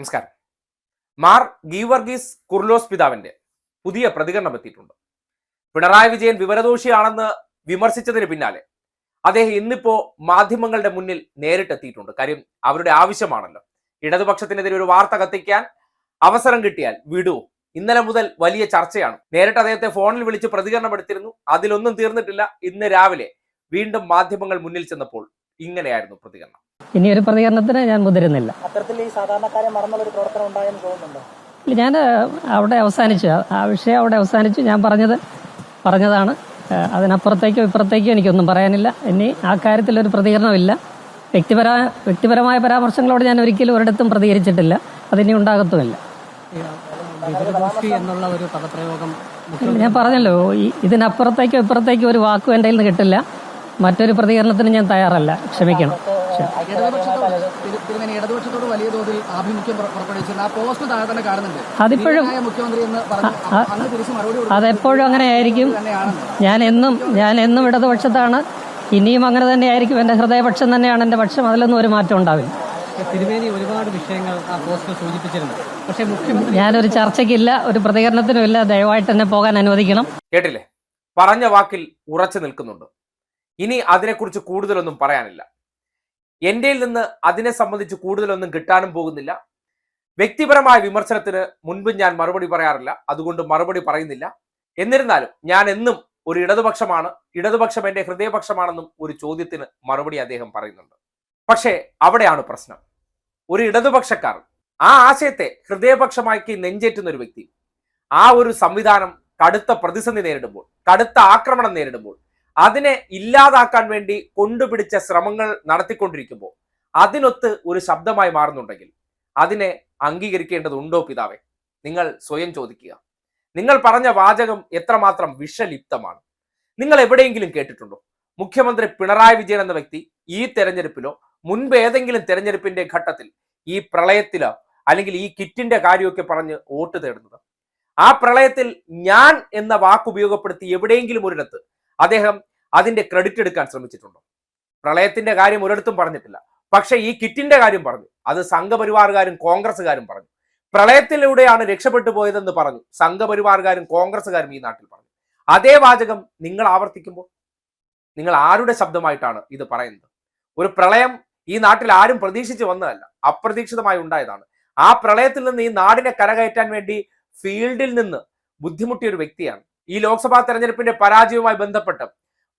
നമസ്കാരം. മാർ ഗീവർഗീസ് കുർലോസ് പിതാവിന്റെ പുതിയ പ്രതികരണം എത്തിയിട്ടുണ്ട്. പിണറായി വിജയൻ വിവരദോഷിയാണെന്ന് വിമർശിച്ചതിന് പിന്നാലെ അദ്ദേഹം ഇന്നിപ്പോ മാധ്യമങ്ങളുടെ മുന്നിൽ നേരിട്ടെത്തിയിട്ടുണ്ട് കാര്യം അവരുടെ ആവശ്യമാണല്ലോ. ഇടതുപക്ഷത്തിനെതിരെ ഒരു വാർത്ത കത്തിക്കാൻ അവസരം കിട്ടിയാൽ വിടൂ. ഇന്നലെ മുതൽ വലിയ ചർച്ചയാണ്. നേരിട്ട് അദ്ദേഹത്തെ ഫോണിൽ വിളിച്ച് പ്രതികരണം എടുത്തിരുന്നു. അതിലൊന്നും തീർന്നിട്ടില്ല. ഇന്ന് രാവിലെ വീണ്ടും മാധ്യമങ്ങൾ മുന്നിൽ ചെന്നപ്പോൾ ഇങ്ങനെയായിരുന്നു പ്രതികരണം. ഇനി ഒരു പ്രതികരണത്തിന് ഞാൻ മുതിരുന്നില്ല. അത്തരത്തിൽ ഈ സാധാരണക്കാരെ മറന്നുള്ള ഒരു പ്രവർത്തനം ഉണ്ടായെന്ന് തോന്നുന്നുണ്ടോ? ഞാൻ അവിടെ അവസാനിച്ചു. ആ- വിഷയം അവിടെ അവസാനിച്ചു. ഞാൻ പറഞ്ഞത് പറഞ്ഞതാണ്. അതിനപ്പുറത്തേക്കോ ഇപ്പുറത്തേക്കോ എനിക്കൊന്നും പറയാനില്ല. ഇനി ആ കാര്യത്തിൽ ഒരു പ്രതികരണമില്ല. വ്യക്തിപര വ്യക്തിപരമായ പരാമർശങ്ങളോട് ഞാൻ ഒരിക്കലും ഒരിടത്തും പ്രതികരിച്ചിട്ടില്ല. അതിനി ഉണ്ടാകത്തുമില്ല. എന്നുള്ള ഒരു പദപ്രയോഗം ഞാൻ പറഞ്ഞല്ലോ ഇതിനപ്പുറത്തേക്കോ ഇപ്പുറത്തേക്കോ ഒരു വാക്കും എന്റെ കയ്യിൽ നിന്ന് കിട്ടില്ല. മറ്റൊരു പ്രതികരണത്തിന് ഞാൻ തയ്യാറല്ല. ക്ഷമിക്കണം. ഇടതുപക്ഷത്തോട് തിരുമേനി ഇടതുപക്ഷത്തോട് വലിയ തോതിൽ ആഭിമുഖ്യം ആ പോസ്റ്റ് താഴെ തന്നെ കാണുന്നുണ്ട്. അതിപ്പോഴും മുഖ്യമന്ത്രി എന്ന് പറഞ്ഞു അതെപ്പോഴും അങ്ങനെ ആയിരിക്കും ഞാൻ എന്നും ഞാൻ എന്നും ഇടതുപക്ഷത്താണ്. ഇനിയും അങ്ങനെ തന്നെയായിരിക്കും. എന്റെ ഹൃദയപക്ഷം തന്നെയാണ്. എന്റെ പക്ഷം അതിലൊന്നും ഒരു മാറ്റം ഉണ്ടാവില്ല. തിരുമേനി ഒരുപാട് വിഷയങ്ങൾ ആ പോസ്റ്റിൽ സൂചിപ്പിച്ചിരുന്നു. പക്ഷേ മുഖ്യമന്ത്രി ഞാനൊരു ചർച്ചയ്ക്കില്ല ഒരു പ്രതികരണത്തിനും ഇല്ല ദയവായിട്ട് എന്നെ പോകാൻ അനുവദിക്കണം. കേട്ടില്ലേ? പറഞ്ഞ വാക്കിൽ ഉറച്ചു നിൽക്കുന്നുണ്ട്. ഇനി അതിനെക്കുറിച്ച് കൂടുതലൊന്നും പറയാനില്ല. എന്റെയിൽ നിന്ന് അതിനെ സംബന്ധിച്ച് കൂടുതലൊന്നും കിട്ടാനും പോകുന്നില്ല. വ്യക്തിപരമായ വിമർശനത്തിന് മുൻപ് ഞാൻ മറുപടി പറയാറില്ല. അതുകൊണ്ട് മറുപടി പറയുന്നില്ല. എന്നിരുന്നാലും ഞാൻ എന്നും ഒരു ഇടതുപക്ഷമാണ് ഇടതുപക്ഷം എന്റെ ഹൃദയപക്ഷമാണെന്നും ഒരു ചോദ്യത്തിന് മറുപടി അദ്ദേഹം പറയുന്നുണ്ട്. പക്ഷേ അവിടെയാണ് പ്രശ്നം. ഒരു ഇടതുപക്ഷക്കാർ ആ ആശയത്തെ ഹൃദയപക്ഷമാക്കി നെഞ്ചേറ്റുന്ന ഒരു വ്യക്തി ആ ഒരു സംവിധാനം കടുത്ത പ്രതിസന്ധി നേരിടുമ്പോൾ കടുത്ത ആക്രമണം നേരിടുമ്പോൾ അതിനെ ഇല്ലാതാക്കാൻ വേണ്ടി കൊണ്ടുപിടിച്ച ശ്രമങ്ങൾ നടത്തിക്കൊണ്ടിരിക്കുമ്പോൾ അതിനൊത്ത് ഒരു ശബ്ദമായി മാറുന്നുണ്ടെങ്കിൽ അതിനെ അംഗീകരിക്കേണ്ടതുണ്ടോ പിതാവെ? നിങ്ങൾ സ്വയം ചോദിക്കുക. നിങ്ങൾ പറഞ്ഞ വാചകം എത്രമാത്രം വിഷലിപ്തമാണ്. നിങ്ങൾ എവിടെയെങ്കിലും കേട്ടിട്ടുണ്ടോ? മുഖ്യമന്ത്രി പിണറായി വിജയൻ എന്ന വ്യക്തി ഈ തെരഞ്ഞെടുപ്പിലോ മുൻപ് ഏതെങ്കിലും തെരഞ്ഞെടുപ്പിന്റെ ഘട്ടത്തിൽ ഈ പ്രളയത്തിലോ അല്ലെങ്കിൽ ഈ കിറ്റിന്റെ കാര്യമൊക്കെ പറഞ്ഞ് വോട്ട് തേടുന്നത്? ആ പ്രളയത്തിൽ ഞാൻ എന്ന വാക്ക് ഉപയോഗപ്പെടുത്തി എവിടെയെങ്കിലും ഒരിടത്ത് അദ്ദേഹം അതിന്റെ ക്രെഡിറ്റ് എടുക്കാൻ ശ്രമിച്ചിട്ടുണ്ടോ? പ്രളയത്തിന്റെ കാര്യം ഒരിടത്തും പറഞ്ഞിട്ടില്ല. പക്ഷെ ഈ കിറ്റിന്റെ കാര്യം പറഞ്ഞു. അത് സംഘപരിവാറുകാരും കോൺഗ്രസ്സുകാരും പറഞ്ഞു. പ്രളയത്തിലൂടെയാണ് രക്ഷപ്പെട്ടു പോയതെന്ന് പറഞ്ഞു. സംഘപരിവാറുകാരും കോൺഗ്രസ്സുകാരും ഈ നാട്ടിൽ പറഞ്ഞു. അതേ വാചകം നിങ്ങൾ ആവർത്തിക്കുമ്പോൾ നിങ്ങൾ ആരുടെ ശബ്ദമായിട്ടാണ് ഇത് പറയുന്നത്? ഒരു പ്രളയം ഈ നാട്ടിൽ ആരും പ്രതീക്ഷിച്ച് വന്നതല്ല. അപ്രതീക്ഷിതമായി ഉണ്ടായതാണ്. ആ പ്രളയത്തിൽ നിന്ന് ഈ നാടിനെ കരകയറ്റാൻ വേണ്ടി ഫീൽഡിൽ നിന്ന് ബുദ്ധിമുട്ടിയ ഒരു വ്യക്തിയാണ് ഈ ലോക്സഭാ തെരഞ്ഞെടുപ്പിന്റെ പരാജയവുമായി ബന്ധപ്പെട്ട്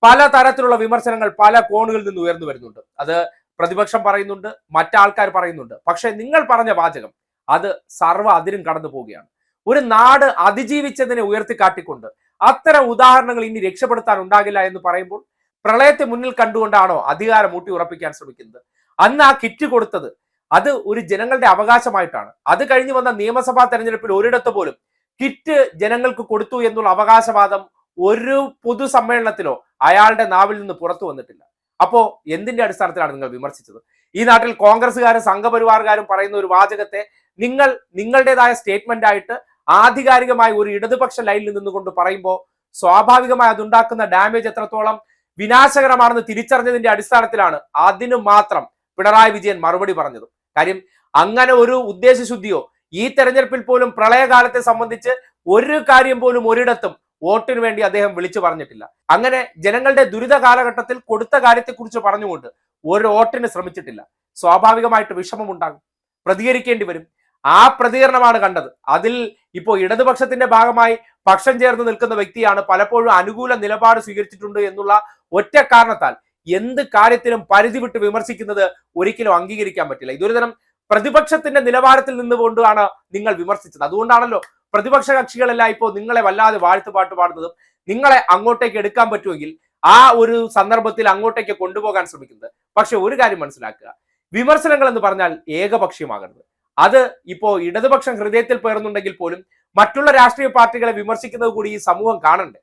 പല തരത്തിലുള്ള വിമർശനങ്ങൾ പല കോണുകളിൽ നിന്ന് ഉയർന്നു വരുന്നുണ്ട്. അത് പ്രതിപക്ഷം പറയുന്നുണ്ട് മറ്റാൾക്കാർ പറയുന്നുണ്ട്. പക്ഷെ നിങ്ങൾ പറഞ്ഞ വാചകം അത് സർവ അതിരും കടന്നു പോവുകയാണ്. ഒരു നാട് അതിജീവിച്ചതിനെ ഉയർത്തിക്കാട്ടിക്കൊണ്ട് അത്തരം ഉദാഹരണങ്ങൾ ഇനി രക്ഷപ്പെടുത്താൻ ഉണ്ടാകില്ല എന്ന് പറയുമ്പോൾ പ്രളയത്തെ മുന്നിൽ കണ്ടുകൊണ്ടാണോ അധികാരം ഊട്ടി ഉറപ്പിക്കാൻ ശ്രമിക്കുന്നത്? അന്ന് ആ കിറ്റ് കൊടുത്തത് അത് ഒരു ജനങ്ങളുടെ അവകാശമായിട്ടാണ്. അത് കഴിഞ്ഞു വന്ന നിയമസഭാ തെരഞ്ഞെടുപ്പിൽ ഒരിടത്ത് പോലും കിറ്റ് ജനങ്ങൾക്ക് കൊടുത്തു എന്നുള്ള അവകാശവാദം ഒരു പൊതുസമ്മേളനത്തിലോ അയാളുടെ നാവിൽ നിന്ന് പുറത്തു വന്നിട്ടില്ല. അപ്പോ എന്തിന്റെ അടിസ്ഥാനത്തിലാണ് നിങ്ങൾ വിമർശിച്ചത്? ഈ നാട്ടിൽ കോൺഗ്രസ്സുകാരും സംഘപരിവാറുകാരും പറയുന്ന ഒരു വാചകത്തെ നിങ്ങൾ നിങ്ങളുടേതായ സ്റ്റേറ്റ്മെന്റ് ആയിട്ട് ആധികാരികമായി ഒരു ഇടതുപക്ഷ ലൈനിൽ നിന്നുകൊണ്ട് പറയുമ്പോൾ സ്വാഭാവികമായി അതുണ്ടാക്കുന്ന ഡാമേജ് എത്രത്തോളം വിനാശകരമാണെന്ന് തിരിച്ചറിഞ്ഞതിന്റെ അടിസ്ഥാനത്തിലാണ് അതിനു മാത്രം പിണറായി വിജയൻ മറുപടി പറഞ്ഞത്. കാര്യം അങ്ങനെ ഒരു ഉദ്ദേശശുദ്ധിയോ ഈ തെരഞ്ഞെടുപ്പിൽ പോലും പ്രളയകാലത്തെ സംബന്ധിച്ച് ഒരു കാര്യം പോലും ഒരിടത്തും വോട്ടിന് വേണ്ടി അദ്ദേഹം വിളിച്ചു പറഞ്ഞിട്ടില്ല. അങ്ങനെ ജനങ്ങളുടെ ദുരിത കാലഘട്ടത്തിൽ കൊടുത്ത കാര്യത്തെക്കുറിച്ച് പറഞ്ഞുകൊണ്ട് ഒരു വോട്ടിന് ശ്രമിച്ചിട്ടില്ല. സ്വാഭാവികമായിട്ട് വിഷമം ഉണ്ടാകും. പ്രതികരിക്കേണ്ടി വരും. ആ പ്രതികരണമാണ് കണ്ടത്. അതിൽ ഇപ്പോൾ ഇടതുപക്ഷത്തിന്റെ ഭാഗമായി പക്ഷം ചേർന്ന് നിൽക്കുന്ന വ്യക്തിയാണ് പലപ്പോഴും അനുകൂല നിലപാട് സ്വീകരിച്ചിട്ടുണ്ട് എന്നുള്ള ഒറ്റ കാരണത്താൽ എന്ത് കാര്യത്തിനും പരിധി വിട്ട് വിമർശിക്കുന്നത് ഒരിക്കലും അംഗീകരിക്കാൻ പറ്റില്ല. ഇതൊരു തരം പ്രതിപക്ഷത്തിന്റെ നിലവാരത്തിൽ നിന്നുകൊണ്ടാണ് നിങ്ങൾ വിമർശിച്ചത്. അതുകൊണ്ടാണല്ലോ പ്രതിപക്ഷ കക്ഷികളെല്ലാം ഇപ്പോൾ നിങ്ങളെ വല്ലാതെ വാഴ്ത്തുപാട്ട് പാടുന്നതും നിങ്ങളെ അങ്ങോട്ടേക്ക് എടുക്കാൻ പറ്റുമെങ്കിൽ ആ ഒരു സന്ദർഭത്തിൽ അങ്ങോട്ടേക്ക് കൊണ്ടുപോകാൻ ശ്രമിക്കുന്നത്. പക്ഷെ ഒരു കാര്യം മനസ്സിലാക്കുക. വിമർശനങ്ങൾ എന്ന് പറഞ്ഞാൽ ഏകപക്ഷീയമാകരുത്. അത് ഇപ്പോ ഇടതുപക്ഷം ഹൃദയത്തിൽ പേർന്നുണ്ടെങ്കിൽ പോലും മറ്റുള്ള രാഷ്ട്രീയ പാർട്ടികളെ വിമർശിക്കുന്നത് കൂടി ഈ സമൂഹം കാണണ്ടേ?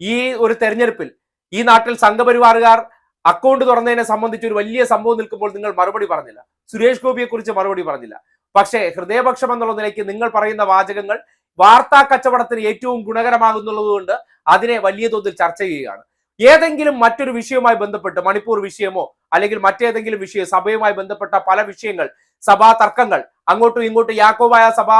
ഈ ഒരു തെരഞ്ഞെടുപ്പിൽ ഈ നാട്ടിൽ സംഘപരിവാറുകാർ അക്കൗണ്ട് തുറന്നതിനെ സംബന്ധിച്ച് ഒരു വലിയ സംഭവം നിൽക്കുമ്പോൾ നിങ്ങൾ മറുപടി പറഞ്ഞില്ല. സുരേഷ് ഗോപിയെ കുറിച്ച് മറുപടി പറഞ്ഞില്ല. പക്ഷേ ഹൃദയപക്ഷം എന്നുള്ള നിലയ്ക്ക് നിങ്ങൾ പറയുന്ന വാചകങ്ങൾ വാർത്താ കച്ചവടത്തിന് ഏറ്റവും ഗുണകരമാകുന്നുള്ളതുകൊണ്ട് അതിനെ വലിയ തോതിൽ ചർച്ച ചെയ്യുകയാണ്. ഏതെങ്കിലും മറ്റൊരു വിഷയവുമായി ബന്ധപ്പെട്ട് മണിപ്പൂർ വിഷയമോ അല്ലെങ്കിൽ മറ്റേതെങ്കിലും വിഷയം സഭയുമായി ബന്ധപ്പെട്ട പല വിഷയങ്ങൾ സഭാ തർക്കങ്ങൾ അങ്ങോട്ടും ഇങ്ങോട്ടും യാക്കോബായ സഭാ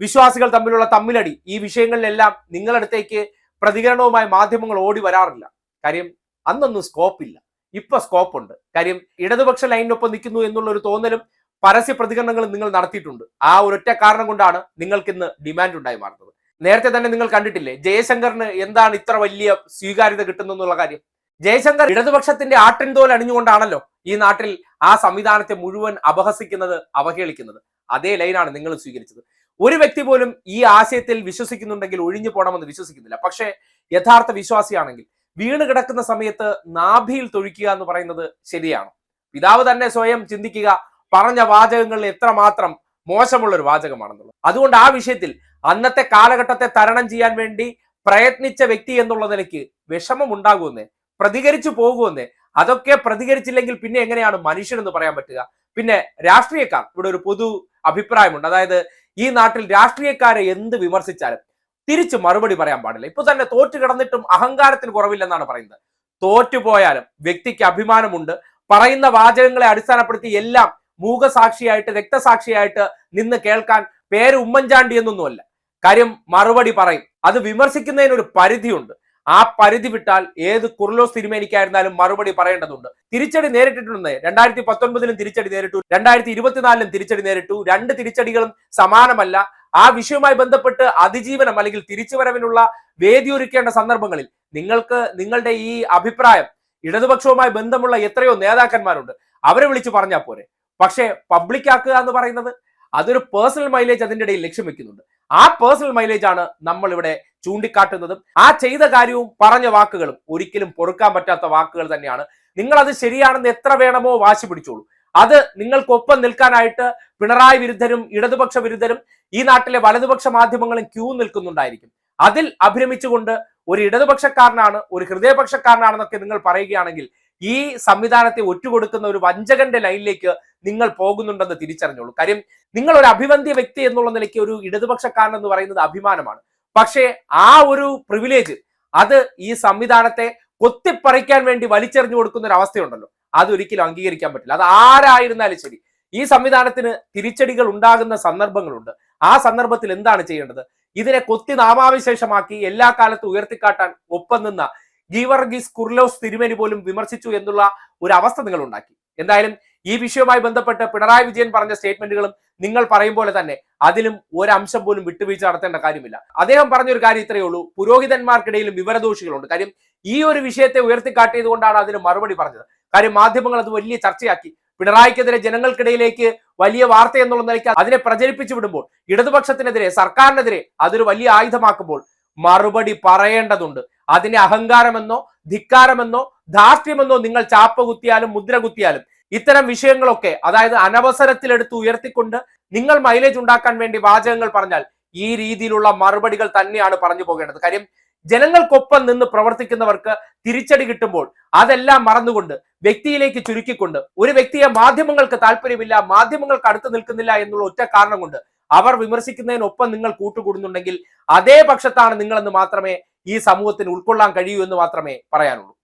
വിശ്വാസികൾ തമ്മിലുള്ള തമ്മിലടി ഈ വിഷയങ്ങളിലെല്ലാം നിങ്ങളടുത്തേക്ക് പ്രതികരണവുമായി മാധ്യമങ്ങൾ ഓടി വരാറില്ല. കാര്യം അന്നൊന്നും സ്കോപ്പില്ല ഇപ്പൊ സ്കോപ്പ് ഉണ്ട്. കാര്യം ഇടതുപക്ഷ ലൈനിനൊപ്പം നിൽക്കുന്നു എന്നുള്ള ഒരു തോന്നലും പരസ്യ പ്രതികരണങ്ങളും നിങ്ങൾ നടത്തിയിട്ടുണ്ട്. ആ ഒരൊറ്റ കാരണം കൊണ്ടാണ് നിങ്ങൾക്ക് ഇന്ന് ഡിമാൻഡ് ഉണ്ടായി മാറുന്നത്. നേരത്തെ തന്നെ നിങ്ങൾ കണ്ടിട്ടില്ലേ ജയശങ്കറിന് എന്താണ് ഇത്ര വലിയ സ്വീകാര്യത കിട്ടുന്നെന്നുള്ള കാര്യം? ജയശങ്കർ ഇടതുപക്ഷത്തിന്റെ ആട്ടിൻ തോൽ അണിഞ്ഞുകൊണ്ടാണല്ലോ ഈ നാട്ടിൽ ആ സംവിധാനത്തെ മുഴുവൻ അപഹസിക്കുന്നത് അവഹേളിക്കുന്നത്. അതേ ലൈനാണ് നിങ്ങൾ സ്വീകരിച്ചത്. ഒരു വ്യക്തി പോലും ഈ ആശയത്തിൽ വിശ്വസിക്കുന്നുണ്ടെങ്കിൽ ഒഴിഞ്ഞു പോകണമെന്ന് വിശ്വസിക്കുന്നില്ല. പക്ഷേ യഥാർത്ഥ വിശ്വാസിയാണെങ്കിൽ വീണ് കിടക്കുന്ന സമയത്ത് നാഭിയിൽ തൊഴിക്കുക എന്ന് പറയുന്നത് ശരിയാണ്. പിതാവ് തന്നെ സ്വയം ചിന്തിക്കുക പറഞ്ഞ വാചകങ്ങളിൽ എത്രമാത്രം മോശമുള്ള ഒരു വാചകമാണെന്നുള്ളത്. അതുകൊണ്ട് ആ വിഷയത്തിൽ അന്നത്തെ കാലഘട്ടത്തെ തരണം ചെയ്യാൻ വേണ്ടി പ്രയത്നിച്ച വ്യക്തി എന്നുള്ള നിലയ്ക്ക് വിഷമം ഉണ്ടാകുമെന്ന് പ്രതികരിച്ചു പോകുമെന്ന് അതൊക്കെ പ്രതികരിച്ചില്ലെങ്കിൽ പിന്നെ എങ്ങനെയാണ് മനുഷ്യനെന്ന് പറയാൻ പറ്റുക? പിന്നെ രാഷ്ട്രീയക്കാർ ഇവിടെ ഒരു പൊതു അഭിപ്രായമുണ്ട്. അതായത് ഈ നാട്ടിൽ രാഷ്ട്രീയക്കാരെ എന്ത് വിമർശിച്ചാലും തിരിച്ചു മറുപടി പറയാൻ പാടില്ല. ഇപ്പൊ തന്നെ തോറ്റു കിടന്നിട്ടും അഹങ്കാരത്തിന് കുറവില്ലെന്നാണ് പറയുന്നത്. തോറ്റുപോയാലും വ്യക്തിക്ക് അഭിമാനമുണ്ട്. പറയുന്ന വാചകങ്ങളെ അടിസ്ഥാനപ്പെടുത്തി എല്ലാം മൂകസാക്ഷിയായിട്ട് രക്തസാക്ഷിയായിട്ട് നിന്ന് കേൾക്കാൻ പേര് ഉമ്മൻചാണ്ടി എന്നൊന്നുമല്ല. കാര്യം മറുപടി പറയും. അത് വിമർശിക്കുന്നതിന് ഒരു പരിധിയുണ്ട്. ആ പരിധി വിട്ടാൽ ഏത് കുർലോസ് തിരുമേനിക്കായിരുന്നാലും മറുപടി പറയേണ്ടതുണ്ട്. തിരിച്ചടി നേരിട്ടിട്ടുണ്ട് രണ്ടായിരത്തി പത്തൊൻപതിലും തിരിച്ചടി നേരിട്ടു രണ്ടായിരത്തി ഇരുപത്തിനാലിലും തിരിച്ചടി നേരിട്ടു. രണ്ട് തിരിച്ചടികളും സമാനമല്ല. ആ വിഷയവുമായി ബന്ധപ്പെട്ട് അതിജീവനം അല്ലെങ്കിൽ തിരിച്ചുവരവിനുള്ള വേദിയൊരുക്കേണ്ട സന്ദർഭങ്ങളിൽ നിങ്ങൾക്ക് നിങ്ങളുടെ ഈ അഭിപ്രായം ഇടതുപക്ഷവുമായി ബന്ധമുള്ള എത്രയോ നേതാക്കന്മാരുണ്ട് അവരെ വിളിച്ചു പറഞ്ഞാൽ പോരെ. പക്ഷേ പബ്ലിക് ആക്കുക എന്ന് പറയുന്നത് അതൊരു പേഴ്സണൽ മൈലേജ് അതിന്റെ ഇടയിൽ ലക്ഷ്യം വെക്കുന്നുണ്ട്. ആ പേഴ്സണൽ മൈലേജ് ആണ് നമ്മൾ ഇവിടെ ചൂണ്ടിക്കാട്ടുന്നതും ആ ചെയ്ത കാര്യവും പറഞ്ഞ വാക്കുകളും ഒരിക്കലും പൊറുക്കാൻ പറ്റാത്ത വാക്കുകൾ തന്നെയാണ്. നിങ്ങൾ അത് ശരിയാണെന്ന് എത്ര വേണമോ വാശി പിടിച്ചോളൂ. അത് നിങ്ങൾക്കൊപ്പം നിൽക്കാനായിട്ട് പിണറായി വിരുദ്ധരും ഇടതുപക്ഷ വിരുദ്ധരും ഈ നാട്ടിലെ വലതുപക്ഷ മാധ്യമങ്ങളും ക്യൂ നിൽക്കുന്നുണ്ടായിരിക്കും. അതിൽ അഭിരമിച്ചുകൊണ്ട് ഒരു ഇടതുപക്ഷക്കാരനാണ് ഒരു ഹൃദയപക്ഷക്കാരനാണെന്നൊക്കെ നിങ്ങൾ പറയുകയാണെങ്കിൽ ഈ സംവിധാനത്തെ ഒറ്റുകൊടുക്കുന്ന ഒരു വഞ്ചകന്റെ ലൈനിലേക്ക് നിങ്ങൾ പോകുന്നുണ്ടെന്ന് തിരിച്ചറിഞ്ഞോളൂ. കാര്യം നിങ്ങൾ ഒരു അഭിവന്ധ്യ വ്യക്തി എന്നുള്ള നിലയ്ക്ക് ഒരു ഇടതുപക്ഷക്കാരൻ എന്ന് പറയുന്നത് അഭിമാനമാണ്. പക്ഷേ ആ ഒരു പ്രിവിലേജ് അത് ഈ സംവിധാനത്തെ കൊത്തിപ്പറിക്കാൻ വേണ്ടി വലിച്ചെറിഞ്ഞു കൊടുക്കുന്ന ഒരു അവസ്ഥയുണ്ടല്ലോ അതൊരിക്കലും അംഗീകരിക്കാൻ പറ്റില്ല. അത് ആരായിരുന്നാലും ശരി. ഈ സംവിധാനത്തിന് തിരിച്ചടികൾ ഉണ്ടാകുന്ന സന്ദർഭങ്ങളുണ്ട്. ആ സന്ദർഭത്തിൽ എന്താണ് ചെയ്യേണ്ടത്? ഇതിനെ കൊത്തി നാമാവിശേഷമാക്കി എല്ലാ കാലത്തും ഉയർത്തിക്കാട്ടാൻ ഒപ്പം നിന്ന ഗീവർഗീസ് കുർലോസ് തിരുമേനി പോലും വിമർശിച്ചു എന്നുള്ള ഒരു അവസ്ഥ നിങ്ങൾ ഉണ്ടാക്കി എന്തായാലും ഈ വിഷയവുമായി ബന്ധപ്പെട്ട് പിണറായി വിജയൻ പറഞ്ഞ സ്റ്റേറ്റ്മെന്റുകളും നിങ്ങൾ പറയും പോലെ തന്നെ അതിലും ഒരംശം പോലും വിട്ടുവീഴ്ച നടത്തേണ്ട കാര്യമില്ല. അദ്ദേഹം പറഞ്ഞൊരു കാര്യം ഇത്രയേ ഉള്ളൂ. പുരോഹിതന്മാർക്കിടയിലും വിവരദോഷികളുണ്ട്. കാര്യം ഈ ഒരു വിഷയത്തെ ഉയർത്തിക്കാട്ടിയത് കൊണ്ടാണ് അതിന് മറുപടി പറഞ്ഞത്. കാര്യം മാധ്യമങ്ങൾ അത് വലിയ ചർച്ചയാക്കി. പിണറായിക്കെതിരെ ജനങ്ങൾക്കിടയിലേക്ക് വലിയ വാർത്ത എന്നുള്ള നിലയ്ക്ക് അതിനെ പ്രചരിപ്പിച്ചു വിടുമ്പോൾ ഇടതുപക്ഷത്തിനെതിരെ സർക്കാരിനെതിരെ അതൊരു വലിയ ആയുധമാക്കുമ്പോൾ മറുപടി പറയേണ്ടതുണ്ട്. അതിനെ അഹങ്കാരമെന്നോ ധിക്കാരമെന്നോ ധാർഷ്ട്യമെന്നോ നിങ്ങൾ ചാപ്പ കുത്തിയാലും മുദ്ര കുത്തിയാലും ഇത്തരം വിഷയങ്ങളൊക്കെ അതായത് അനവസരത്തിലെടുത്ത് ഉയർത്തിക്കൊണ്ട് നിങ്ങൾ മൈലേജ് ഉണ്ടാക്കാൻ വേണ്ടി വാചകങ്ങൾ പറഞ്ഞാൽ ഈ രീതിയിലുള്ള മറുപടികൾ തന്നെയാണ് പറഞ്ഞു പോകേണ്ടത്. കാര്യം ജനങ്ങൾക്കൊപ്പം നിന്ന് പ്രവർത്തിക്കുന്നവർക്ക് തിരിച്ചടി കിട്ടുമ്പോൾ അതെല്ലാം മറന്നുകൊണ്ട് വ്യക്തിയിലേക്ക് ചുരുക്കിക്കൊണ്ട് ഒരു വ്യക്തിയെ മാധ്യമങ്ങൾക്ക് താല്പര്യമില്ല മാധ്യമങ്ങൾക്ക് അടുത്ത് നിൽക്കുന്നില്ല എന്നുള്ള ഒറ്റ കാരണം കൊണ്ട് അവർ വിമർശിക്കുന്നതിനൊപ്പം നിങ്ങൾ കൂട്ടുകൂടുന്നുണ്ടെങ്കിൽ അതേ പക്ഷത്താണ് നിങ്ങളെന്ന് മാത്രമേ ഈ സമൂഹത്തിന് ഉൾക്കൊള്ളാൻ കഴിയൂ എന്ന് മാത്രമേ പറയാനുള്ളൂ.